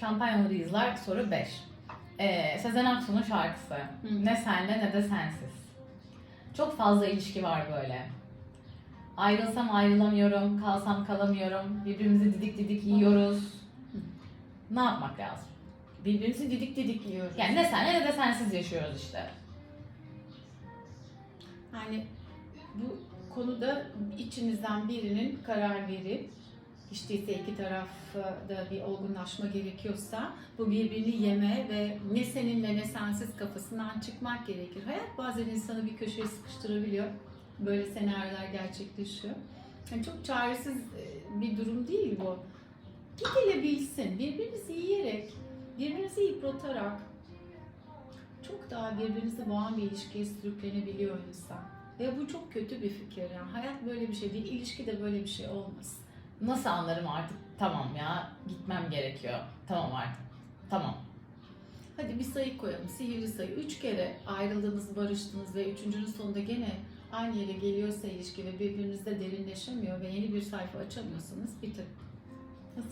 Şampanyalı Dizler soru 5. Ee, Sezen Aksu'nun şarkısı. Ne senle ne de sensiz. Çok fazla ilişki var böyle. Ayrılsam ayrılamıyorum, kalsam kalamıyorum. Birbirimizi didik didik yiyoruz. Ne yapmak lazım? Birbirimizi didik didik yiyoruz. Yani ne senle ne de sensiz yaşıyoruz işte. Yani bu konuda içinizden birinin karar verip işte ise iki tarafta bir olgunlaşma gerekiyorsa bu birbirini yeme ve ne seninle ne sensiz kafasından çıkmak gerekir. Hayat bazen insanı bir köşeye sıkıştırabiliyor. Böyle senaryolar gerçekleşiyor. Yani çok çaresiz e, bir durum değil bu. Gidilebilsin. Birbirinizi yiyerek, birbirinizi yıpratarak çok daha birbirinizi boğan bir ilişkiye sürüklenebiliyor insan. Ve bu çok kötü bir fikir yani. Hayat böyle bir şey değil, ilişki de böyle bir şey olmasın. Nasıl anlarım artık tamam ya gitmem gerekiyor. Tamam artık. Tamam. Hadi bir sayı koyalım, sihirli sayı. Üç kere ayrıldınız, barıştınız ve üçüncünün sonunda gene aynı yere geliyorsa ilişki ve birbirinizde derinleşemiyor ve yeni bir sayfa açamıyorsanız bitir. Nasıl?